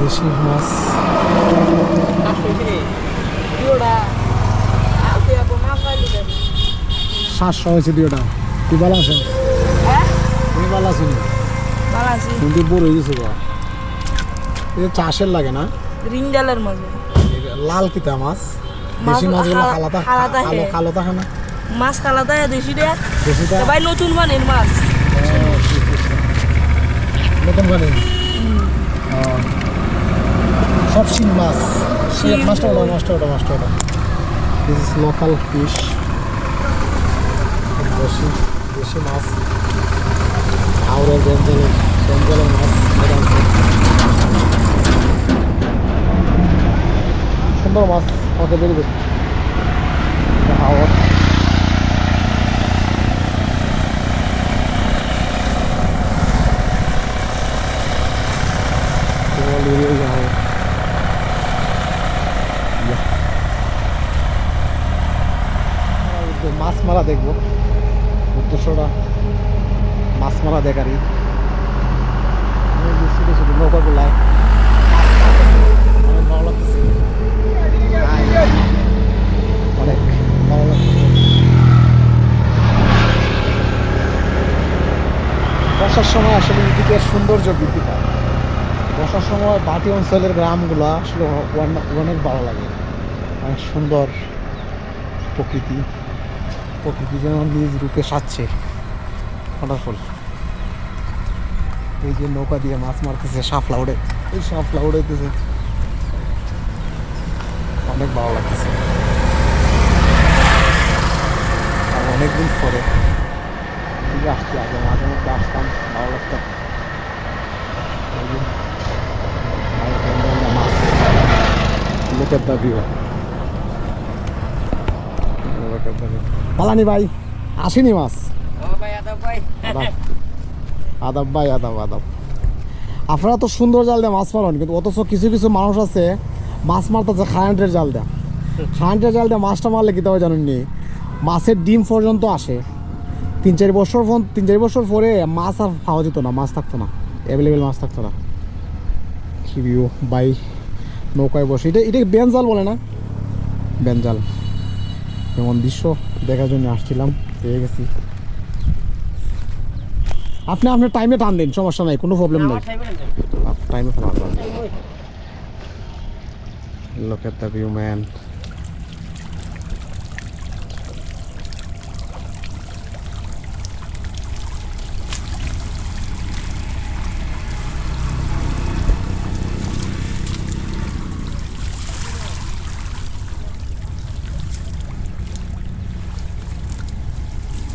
দেশি মাছ সাতশো হয়েছে দুইটা। তুই ভালো আছো তুমি ভালো আছো। নি কিন্তু বড় হয়ে গেছে এটা চাষের লাগে না? রিংডালের মধ্যে এটা লাল কিতা মাছ? মাছ দেশি মাছগুলো খালা থাকে। কালো কালো থাকে না? মাছ খালাতে দেশি দেশিটা। ভাই নতুন বানের মাছ। নতুন করে সব শিং মাছ। শিং। মাছটা ওটা মাছটা ওটা মাছটা ওটা। দিস ইজ লোকাল ফিশ দেশি দেশি মাছ। আউরের বেঞ্জলের বেঞ্জলের মাছ সুন্দর মাছ ওকে ভেরি মাছ মারা দেখব। উদ্দেশ্যটা মাছ মারা দেখারই ছোটো অনেক বর্ষার সময় আসলে এদিকে সৌন্দর্য বৃদ্ধি পায়। বর্ষার সময় বাটি অঞ্চলের গ্রামগুলো আসলে অনে- অনেক ভালো লাগে। অনেক সুন্দর প্রকৃতি। প্রকৃতি যেন নিজ রূপে সাজছে। ওয়ান্ডারফুল এই যে নৌকা দিয়ে মাছ মারতেছে সাফলা উড়ে এই সাফলা উড়াইতেছে। অনেক ভালো লাগতেছে। আর অনেকদিন পরে আসছি, আগে মাঝে মধ্যে আসতাম, ভালো লাগতো। এই যে Look at the view. Palani ভাই আসেনি মাছ। আদাব আদাব। ভাই আদাব আদাব। আপনারা তো সুন্দর জাল দেয় মাছ মারেন কিন্তু অথচ কিছু কিছু মানুষ আছে মাছ মারতেছে কারেন্টের জাল দেয়। কারেন্টের জাল দেয় মাছটা মারলে কি তবে জানেন নি মাছের ডিম পর্যন্ত আসে। তিন চার বছর ফোন তিন চার বছর পরে মাছ আর পাওয়া যেত না মাছ থাকতো না। অ্যাভেলেবেল মাছ থাকতো না। কি বাই নৌকায় বসে। এটা এটা বেঞ্জাল বলে না? বেঞ্জাল। যেমন দৃশ্য দেখার জন্য আসছিলাম পেয়ে গেছি। আপনি আপনার টাইমে টান দিন সমস্যা নাই কোনো প্রবলেম নাই। টাইমে লোকের at the view, man.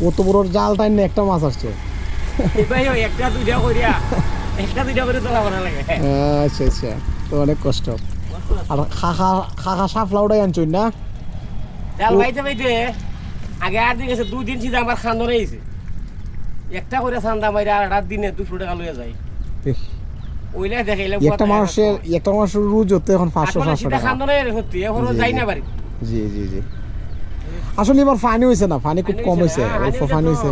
কত বড় জাল টাইন একটা মাছ আসছে? একটা দুইটা করিয়া একটা দুইটা করে তোলা বানা লাগে। আচ্ছা আচ্ছা। তো অনেক কষ্ট। আর খাখা খাখা সাফলা আনছই না? চাল বাইতে বাইতে আগে আর দিন গেছে দুই দিন সিধা আমার খান্দনে আইছে। একটা করে চান্দা মাইরা রাত দিনে দুশো টাকা লইয়া যায়। ওইলে দেখাইলে একটা মানুষের একটা মানুষের রুজ হতে এখন পাঁচশো সাতশো টাকা। খান্দনে সত্যি এখনও যাই না বাড়ি। জি জি জি। আসলে এবার ফানি হয়েছে না ফানি খুব কম হয়েছে, হ্যাঁ, অল্প ফানি হয়েছে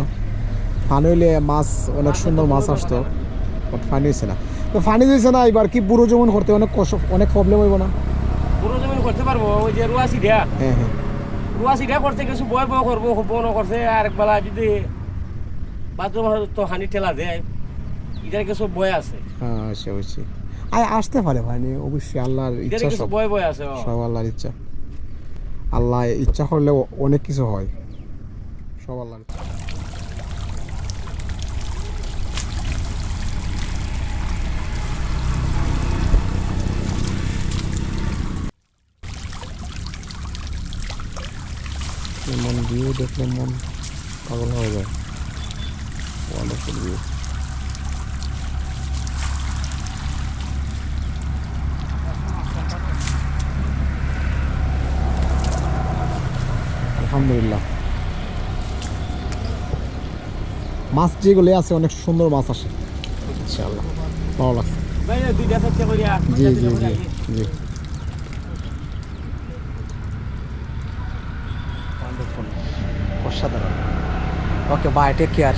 ফানি হইলে মাছ অনেক সুন্দর মাছ আসতো বাট ফানি হয়েছে না। তো ফানি হয়েছে না এবার কি বুড়ো জমন করতে অনেক কষ্ট অনেক প্রবলেম হইব না? পুরো জমিন করতে পারব ওই যে রুয়া সিধা। হ্যাঁ হ্যাঁ। রুয়া সিধা করতে কিছু বয় বয় করব বন করছে আর একবেলা যদি বাথরুম তো হানি ঠেলা দেয়। ইটার কিছু বয় আছে। হ্যাঁ আচ্ছা অবশ্যই। আয় আসতে পারে ভাই অবশ্যই আল্লাহর ইচ্ছা কিছু সব। বয় বয় আছে সব আল্লাহর ইচ্ছা। আল্লাহ ইচ্ছা করলে অনেক কিছু হয়। সব ইচ্ছা। এমন ভিউ দেখলে মন পাগল হয়ে যায়। Wonderful view. আলহামদুলিল্লাহ। মাছ যেগুলো আছে অনেক সুন্দর মাছ আসে। ইনশাআল্লাহ। ভালো লাগছে। জি জি জি জি। অসাধারণ। Okay bye take care